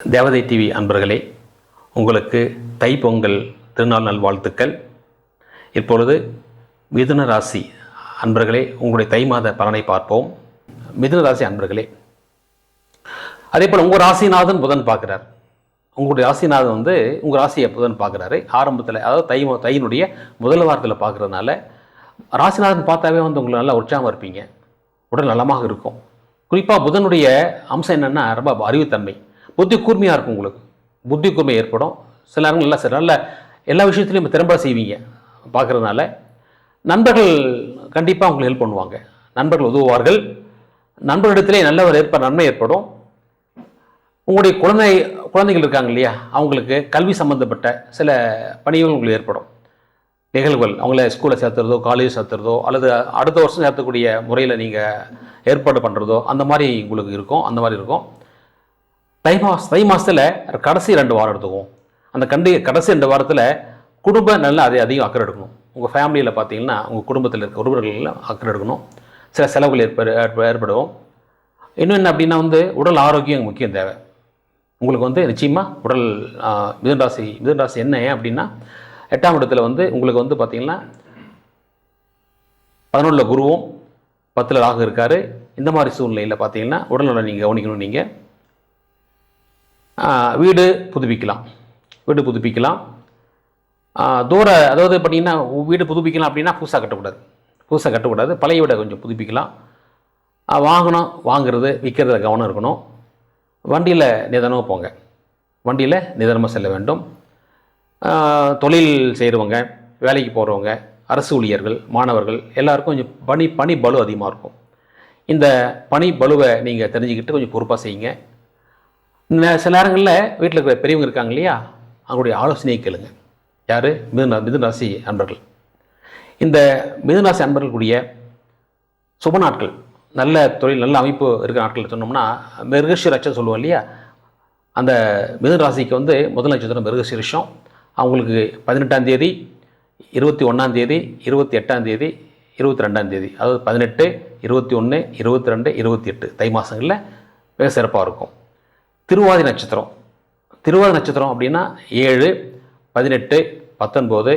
தேவதை டிவி அன்பர்களே உங்களுக்கு தைப்பொங்கல் திருநாள் நல்வாழ்த்துக்கள் இப்பொழுது மிதுன ராசி அன்பர்களே உங்களுடைய தை மாத பலனை பார்ப்போம். மிதுன ராசி அன்பர்களே அதே போல் உங்கள் ராசிநாதன் புதன் பார்க்குறார். உங்களுடைய ராசிநாதன் வந்து உங்கள் ராசியை புதன் பார்க்குறாரு. ஆரம்பத்தில் அதாவது தை தையினுடைய முதல் வாரத்தில் பார்க்குறதுனால ராசிநாதன் பார்த்தாவே வந்து உங்களுக்கு நல்லா உற்சாகமாக இருப்பீங்க. உடல் நலமாக இருக்கும். குறிப்பாக புதனுடைய அம்சம் என்னென்னா ரொம்ப அறிவுத்தன்மை. புத்தி கூர்மையாக இருக்கும் உங்களுக்கு. புத்தி கூர்மை ஏற்படும். சில நேரங்கள் நல்லா சரி நல்ல எல்லா விஷயத்துலையும் திறம்பட செய்வீங்க. பார்க்குறதுனால நண்பர்கள் கண்டிப்பாக உங்களுக்கு ஹெல்ப் பண்ணுவாங்க. நண்பர்கள் உதவுவார்கள். நண்பர்களிடத்திலே நல்ல ஒரு ஏற்ப நன்மை ஏற்படும். உங்களுடைய குழந்தை குழந்தைகள் இருக்காங்க இல்லையா? அவங்களுக்கு கல்வி சம்மந்தப்பட்ட சில பணிகள் உங்களுக்கு ஏற்படும். நிகழ்வுகள் அவங்கள ஸ்கூலில் சேர்த்துறதோ காலேஜ் சேர்த்துறதோ அல்லது அடுத்த வருஷம் சேர்த்தக்கூடிய முறையில் நீங்கள் ஏற்பாடு பண்ணுறதோ அந்த மாதிரி உங்களுக்கு இருக்கும். அந்த மாதிரி இருக்கும். தை மாதம் தை மாதத்தில் கடைசி ரெண்டு வாரம் எடுத்துக்குவோம். அந்த கண்டி கடைசி ரெண்டு வாரத்தில் குடும்ப நல்லா அதை அதிகம் அக்கறை எடுக்கணும். உங்கள் ஃபேமிலியில் பார்த்தீங்கன்னா உங்கள் குடும்பத்தில் இருக்க உறவுகளில் அக்கறை எடுக்கணும். சில செலவுகள் ஏற்படு ஏற்ப- ஏற்படும். இன்னும் என்ன அப்படின்னா வந்து உடல் ஆரோக்கியம் முக்கியம் தேவை. உங்களுக்கு வந்து நிச்சயமாக உடல் ஆஹ், மிதுன ராசி ராசி என்ன ஏன் அப்படின்னா எட்டாம் இடத்துல வந்து உங்களுக்கு வந்து பார்த்தீங்கன்னா பதினொன்றில் குருவும் பத்தில் ராகு இருக்கார். இந்த மாதிரி சூழ்நிலையில் பார்த்தீங்கன்னா உடல்நலம் நீங்கள் கவனிக்கணும் நீங்கள் வீடு புதுப்பிக்கலாம். வீடு புதுப்பிக்கலாம். தூர அதாவது பார்த்தீங்கன்னா வீடு புதுப்பிக்கலாம் அப்படின்னா புதுசாக கட்டக்கூடாது. புதுசாக கட்டக்கூடாது. பழைய வீடை கொஞ்சம் புதுப்பிக்கலாம். வாகனம் வாங்குறது விற்கிறதுல கவனம் இருக்கணும். வண்டியில் நிதானமாக போங்க. வண்டியில் நிதானமாக செல்ல வேண்டும். தொழில் செய்கிறவங்க வேலைக்கு போகிறவங்க அரசு ஊழியர்கள் மாணவர்கள் எல்லாருக்கும் கொஞ்சம் பணி பணி பலு அதிகமாக இருக்கும். இந்த பணி பலுவை நீங்கள் தெரிஞ்சுக்கிட்டு கொஞ்சம் பொறுப்பாக செய்யுங்க. சில நேரங்களில் வீட்டில் இருக்கிற பெரியவங்க இருக்காங்க இல்லையா? அவங்களுடைய ஆலோசனையை கேளுங்க. யார்? மிதுன மிதுன ராசி அன்பர்கள். இந்த மிதுனராசி அன்பர்களுடைய சுப நாட்கள் நல்ல தொழில் நல்ல அமைப்பு இருக்கிற நாட்கள் சொன்னோம்னா மிருகஷிரட்சம் சொல்லுவோம் இல்லையா? அந்த மிதுன ராசிக்கு வந்து முதல் நட்சத்திரம் மிருகசீரிஷம் அவங்களுக்கு பதினெட்டாம் தேதி இருபத்தி ஒன்றாம் தேதி இருபத்தி எட்டாம் தேதி இருபத்தி ரெண்டாம் தேதி. அதாவது பதினெட்டு இருபத்தி ஒன்று இருபத்தி ரெண்டு இருபத்தி எட்டு தை மாதங்களில் மிக சிறப்பாக இருக்கும். திருவாதி நட்சத்திரம். திருவாதி நட்சத்திரம் அப்படின்னா ஏழு பதினெட்டு பத்தொன்பது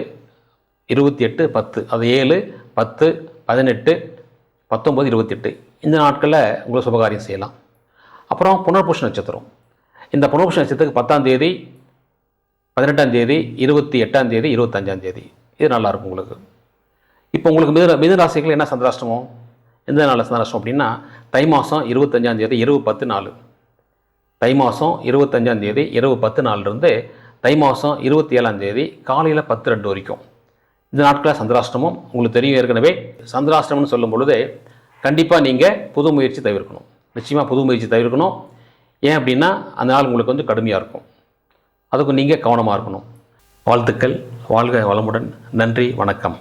இருபத்தி எட்டு பத்து. அது ஏழு பத்து பதினெட்டு பத்தொம்பது இருபத்தெட்டு. இந்த நாட்களில் உங்களை சுபகாரியம் செய்யலாம். அப்புறம் புனர்பூஷ நட்சத்திரம். இந்த புனர்பூஷ நட்சத்திரத்துக்கு பத்தாம் தேதி பதினெட்டாம் தேதி இருபத்தி எட்டாம் தேதி இருபத்தஞ்சாம் தேதி. இது நல்லாயிருக்கும் உங்களுக்கு. இப்போ உங்களுக்கு மித மித ராசிகள் என்ன சந்திராஷ்டமம்? எந்த நாளில் சந்திராஷ்டம் அப்படின்னா தை மாதம் இருபத்தஞ்சாம் தேதி இரவு பத்து நாலு. தை மாதம் இருபத்தஞ்சாம் தேதி இரவு பத்து நாள்லேருந்து தை மாதம் இருபத்தி ஏழாம் தேதி காலையில் பத்து ரெண்டு வரைக்கும். இந்த நாட்களில் சந்திராஷ்டமம் உங்களுக்கு தெரியும் ஏற்கனவே சந்திராஷ்டமம்னு சொல்லும் பொழுது கண்டிப்பாக நீங்கள் புது முயற்சி தவிர்க்கணும். நிச்சயமாக புது முயற்சி தவிர்க்கணும். ஏன் அப்படின்னா அந்த நாள் உங்களுக்கு வந்து கடுமையாக இருக்கும். அதுக்கு நீங்கள் கவனமாக இருக்கணும். வாழ்த்துக்கள். வாழ்க வளமுடன். நன்றி. வணக்கம்.